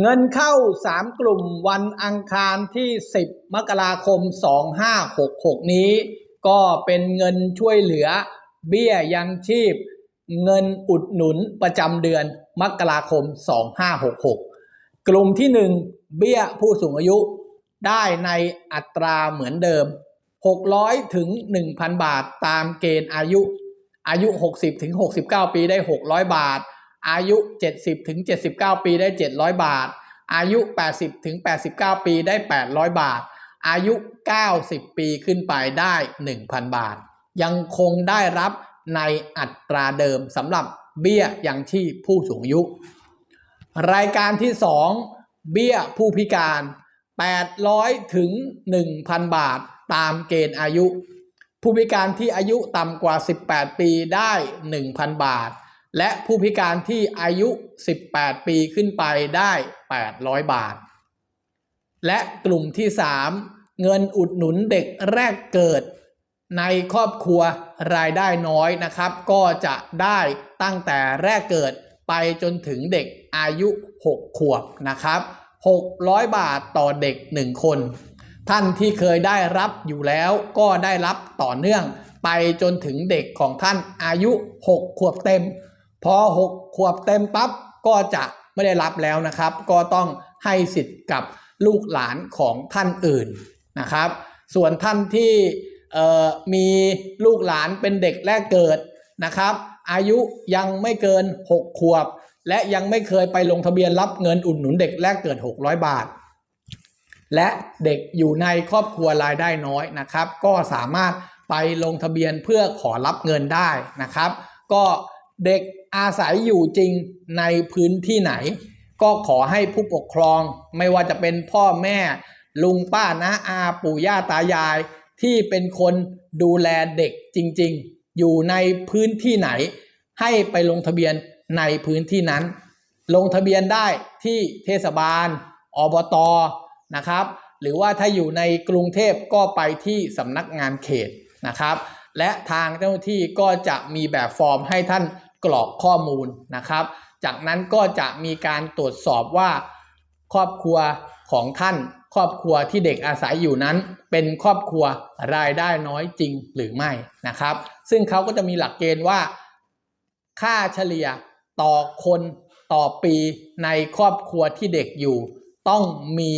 เงินเข้า 3 กลุ่มวันอังคารที่ 10 มกราคม 2566 นี้ ก็เป็นเงินช่วยเหลือ เบี้ยยังชีพ เงินอุดหนุนประจำเดือนมกราคม 2566 กลุ่มที่ 1 เบี้ยผู้สูงอายุ ได้ในอัตราเหมือนเดิม 600 ถึง 1,000 บาทตามเกณฑ์อายุ อายุ 60 ถึง 69 ปีได้ 600 บาท อายุ 70ถึง79 ปีได้ 700 บาท อายุ 80ถึง89 ปีได้ 800 บาท อายุ 90 ปีขึ้นไปได้ 1,000 บาท ยังคงได้รับในอัตราเดิมสำหรับเบี้ยยังชีพผู้สูงอายุ รายการที่ 2 เบี้ยผู้พิการ 800ถึง1,000 บาทตามเกณฑ์อายุ ผู้พิการที่อายุต่ำกว่า 18 ปีได้ 1,000 บาท และผู้พิการที่อายุ 18 ปีขึ้นไปได้ 800 บาท และกลุ่มที่ 3 เงินอุดหนุนเด็กแรกเกิด ในครอบครัวรายได้น้อยนะครับ ก็จะได้ตั้งแต่แรกเกิดไปจนถึงเด็กอายุ 6 ขวบนะครับ 600 บาทต่อเด็ก 1 คน ท่านที่เคยได้รับอยู่แล้วก็ได้รับต่อเนื่องไปจนถึงเด็กของท่านอายุ 6 ขวบเต็ม พอ 6 ขวบเต็มปั๊บก็จะไม่ได้รับแล้วนะครับ ก็ต้องให้สิทธิ์กับลูกหลานของท่านอื่นนะครับ ส่วนท่านที่มีลูกหลานเป็นเด็กแรกเกิดนะครับ อายุยังไม่เกิน 6 ขวบ และยังไม่เคยไปลงทะเบียนรับเงินอุดหนุนเด็กแรกเกิด 600 บาท และเด็กอยู่ในครอบครัวรายได้น้อยนะครับ ก็สามารถไปลงทะเบียนเพื่อขอรับเงินได้นะครับ ก็ เด็กอาศัยอยู่จริงในพื้นที่ไหน ก็ขอให้ผู้ปกครองไม่ว่าจะเป็นพ่อแม่ ลุงป้าน้าอาปู่ย่าตายาย ที่เป็นคนดูแลเด็กจริง ๆ อยู่ในพื้นที่ไหน ให้ไปลงทะเบียนในพื้นที่นั้น ลงทะเบียนได้ที่เทศบาล อบตนะครับ หรือว่าถ้าอยู่ในกรุงเทพก็ไปที่สำนักงานเขตนะครับ และทางเจ้าหน้าที่ก็จะมีแบบฟอร์มให้ท่าน กรอกข้อมูลนะครับ จากนั้นก็จะมีการตรวจสอบว่าครอบครัวของท่าน ครอบครัวที่เด็กอาศัยอยู่นั้น เป็นครอบครัวรายได้น้อยจริงหรือไม่นะครับ ซึ่งเขาก็จะมีหลักเกณฑ์ว่า ค่าเฉลี่ยต่อคนต่อปีในครอบครัวที่เด็กอยู่ ต้องมี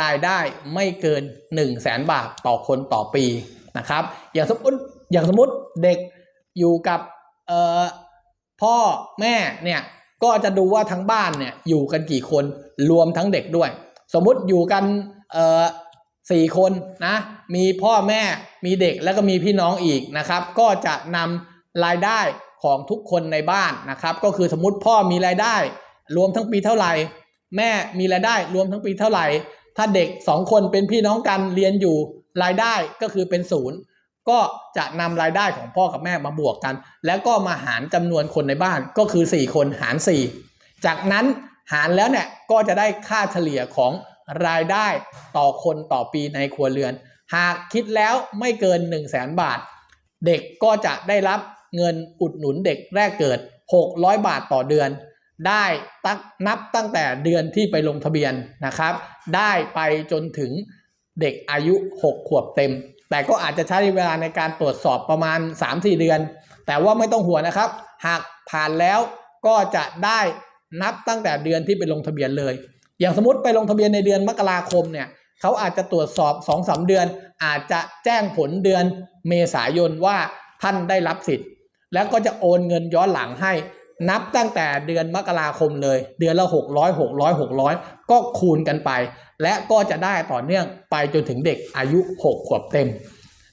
รายได้ไม่เกิน 1 0 0 0 0แสนบาทต่อคนต่อปีนะครับ อย่างสมมติอย่างสมมติเด็กอยู่กับ พ่อแม่เนี่ยก็จะดูว่าทั้งบ้านเนี่ยอยู่กันกี่คนรวมทั้งเด็กด้วย สมมุติอยู่กันสี่คนนะมีพ่อแม่มีเด็กแล้วก็มีพี่น้องอีกนะครับ ก็จะนำรายได้ของทุกคนในบ้านนะครับ ก็คือสมมติพ่อมีรายได้ รวมทั้งปีเท่าไหร่ แม่มีรายได้รวมทั้งปีเท่าไหร่ ถ้าเด็กสองคนเป็นพี่น้องกันเรียนอยู่รายได้ก็คือเป็นศูนย์ ก็จะนำรายได้ของพ่อกับแม่มาบวกกัน แล้วก็มาหารจำนวนคนในบ้านก็คือ 4 คนหาร 4 จากนั้นหารแล้วเนี่ยก็จะได้ค่าเฉลี่ยของรายได้ต่อคนต่อปีในครัวเรือน หากคิดแล้วไม่เกิน 1 0 0 0 0แสนบาท เด็กก็จะได้รับเงินอุดหนุนเด็กแรกเกิด 600 บาทต่อเดือน ได้ตั้งนับตั้งแต่เดือนที่ไปลงทะเบียนนะครับ ได้ไปจนถึงเด็กอายุ 6 ขวบเต็ม แต่ก็อาจจะใช้เวลาในการตรวจสอบประมาณ 3-4 เดือน แต่ว่าไม่ต้องห่วงนะครับ หากผ่านแล้วก็จะได้นับตั้งแต่เดือนที่ไปลงทะเบียนเลย อย่างสมมติไปลงทะเบียนในเดือนมกราคมเนี่ยเขาอาจจะตรวจสอบ2อสเดือน อาจจะแจ้งผลเดือนเมษายนว่าท่านได้รับสิทธิ์ แล้วก็จะโอนเงินย้อนหลังให้ นับตั้งแต่เดือนมกราคมเลย เดือนละ 600 600 600 ก็คูณกันไป และก็จะได้ต่อเนื่องไปจนถึงเด็กอายุ 6 ขวบเต็ม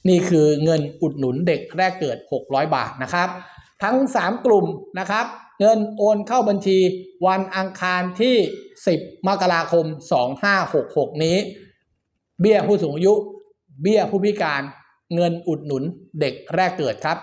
นี่คือเงินอุดหนุนเด็กแรกเกิด 600 บาทนะครับ ทั้ง 3 กลุ่มนะครับ เงินโอนเข้าบัญชีวันอังคารที่ 10 มกราคม 2566 นี้ เบี้ยผู้สูงอายุ เบี้ยผู้พิการ เงินอุดหนุนเด็กแรกเกิดครับ